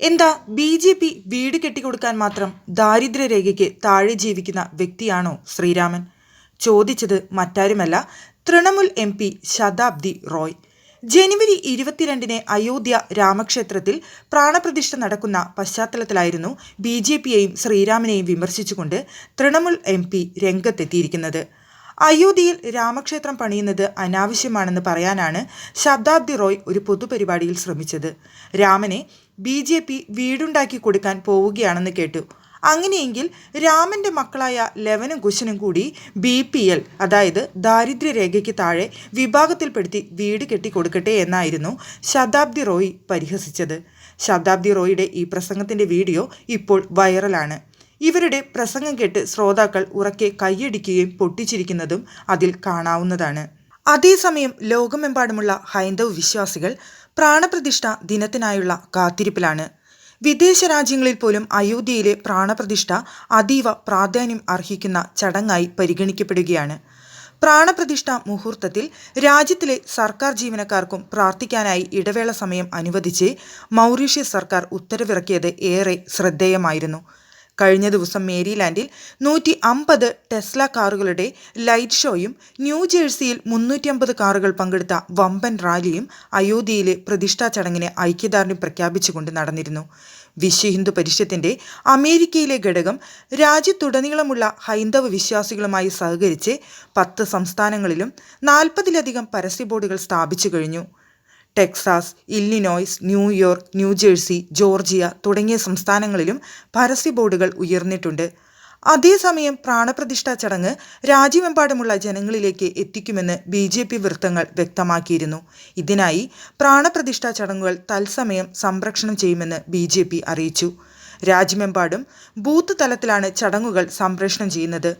എന്താ B J P വീട് കെട്ടിക്കൊടുക്കാൻ മാത്രം ദാരിദ്ര്യരേഖയ്ക്ക് താഴെ ജീവിക്കുന്ന വ്യക്തിയാണോ ശ്രീരാമൻ? ചോദിച്ചത് മറ്റാരുമല്ല തൃണമൂൽ എം പി ശതാബ്ദി റോയ്. ജനുവരി ഇരുപത്തിരണ്ടിന് അയോധ്യ രാമക്ഷേത്രത്തിൽ പ്രാണപ്രതിഷ്ഠ നടക്കുന്ന പശ്ചാത്തലത്തിലായിരുന്നു ബി ജെ പിയെയും ശ്രീരാമനെയും വിമർശിച്ചുകൊണ്ട് തൃണമൂൽ എം പി രംഗത്തെത്തിയിരിക്കുന്നത്. അയോധ്യയിൽ രാമക്ഷേത്രം പണിയുന്നത് അനാവശ്യമാണെന്ന് പറയാനാണ് ശതാബ്ദി റോയ് ഒരു പൊതുപരിപാടിയിൽ ശ്രമിച്ചത്. രാമനെ ബി ജെ പി വീടുണ്ടാക്കി കൊടുക്കാൻ പോവുകയാണെന്ന് കേട്ടു. അങ്ങനെയെങ്കിൽ രാമന്റെ മക്കളായ ലെവനും കുശനും കൂടി ബി പി എൽ അതായത് ദാരിദ്ര്യരേഖയ്ക്ക് താഴെ വിഭാഗത്തിൽപ്പെടുത്തി വീട് കെട്ടിക്കൊടുക്കട്ടെ എന്നായിരുന്നു ശതാബ്ദി റോയ് പരിഹസിച്ചത്. ശതാബ്ദി റോയിയുടെ ഈ പ്രസംഗത്തിന്റെ വീഡിയോ ഇപ്പോൾ വൈറലാണ്. ഇവരുടെ പ്രസംഗം കേട്ട് ശ്രോതാക്കൾ ഉറക്കെ കൈയടിക്കുകയും പൊട്ടിച്ചിരിക്കുന്നതും അതിൽ കാണാവുന്നതാണ്. അതേസമയം ലോകമെമ്പാടുമുള്ള ഹൈന്ദവ വിശ്വാസികൾ പ്രാണപ്രതിഷ്ഠ ദിനത്തിനായുള്ള കാത്തിരിപ്പിലാണ്. വിദേശ രാജ്യങ്ങളിൽ പോലും അയോധ്യയിലെ പ്രാണപ്രതിഷ്ഠ അതീവ പ്രാധാന്യം അർഹിക്കുന്ന ചടങ്ങായി പരിഗണിക്കപ്പെടുകയാണ്. പ്രാണപ്രതിഷ്ഠ മുഹൂർത്തത്തിൽ രാജ്യത്തിലെ സർക്കാർ ജീവനക്കാർക്കും പ്രാർത്ഥിക്കാനായി ഇടവേള സമയം അനുവദിച്ച് മൗറീഷ്യസ് സർക്കാർ ഉത്തരവിറക്കിയത് ഏറെ ശ്രദ്ധേയമായിരുന്നു. കഴിഞ്ഞ ദിവസം മേരിലാൻഡിൽ നൂറ്റി അമ്പത് ടെസ്ല കാറുകളുടെ ലൈറ്റ് ഷോയും ന്യൂജേഴ്സിയിൽ മുന്നൂറ്റി അമ്പത് കാറുകൾ പങ്കെടുത്ത വമ്പൻ റാലിയും അയോധ്യയിലെ പ്രതിഷ്ഠാ ചടങ്ങിന് ഐക്യദാർഢ്യം പ്രഖ്യാപിച്ചുകൊണ്ട് നടന്നിരുന്നു. വിശ്വ ഹിന്ദു പരിഷത്തിന്റെ അമേരിക്കയിലെ ഘടകം രാജ്യത്തുടനീളമുള്ള ഹൈന്ദവ വിശ്വാസികളുമായി സഹകരിച്ച് പത്ത് സംസ്ഥാനങ്ങളിലും നാൽപ്പതിലധികം പരസ്യ ബോർഡുകൾ സ്ഥാപിച്ചു കഴിഞ്ഞു. Texas Illinois New York New Jersey Georgia തുടങ്ങിയ സംസ്ഥാനങ്ങളിലും പരസ്യ ബോർഡുകൾ ഉയർന്നിട്ടുണ്ട്. അതേസമയം പ്രാണപ്രതിഷ്ഠാ ചടങ്ങ് രാജ്യമെമ്പാടുമുള്ള ജനങ്ങളിലേക്ക് എത്തിക്കുമെന്ന് ബി ജെ പി വൃത്തങ്ങൾ വ്യക്തമാക്കിയിരുന്നു. ഇതിനായി പ്രാണപ്രതിഷ്ഠാ ചടങ്ങുകൾ തത്സമയം സംപ്രേഷണം ചെയ്യുമെന്ന് ബി ജെ പി അറിയിച്ചു. രാജ്യമെമ്പാടും ബൂത്ത് തലത്തിലാണ് ചടങ്ങുകൾ സംപ്രേഷണം ചെയ്യുന്നത്.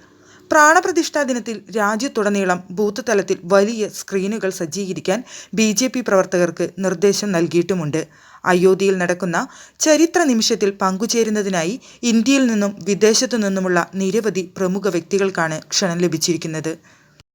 പ്രാണപ്രതിഷ്ഠാ ദിനത്തിൽ രാജ്യത്തുടനീളം ബൂത്ത് തലത്തിൽ വലിയ സ്ക്രീനുകൾ സജ്ജീകരിക്കാൻ ബി ജെ പി പ്രവർത്തകർക്ക് നിർദ്ദേശം നൽകിയിട്ടുമുണ്ട്. അയോധ്യയിൽ നടക്കുന്ന ചരിത്ര നിമിഷത്തിൽ പങ്കുചേരുന്നതിനായി ഇന്ത്യയിൽ നിന്നും വിദേശത്തു നിന്നുമുള്ള നിരവധി പ്രമുഖ വ്യക്തികൾക്കാണ് ക്ഷണം ലഭിച്ചിരിക്കുന്നത്.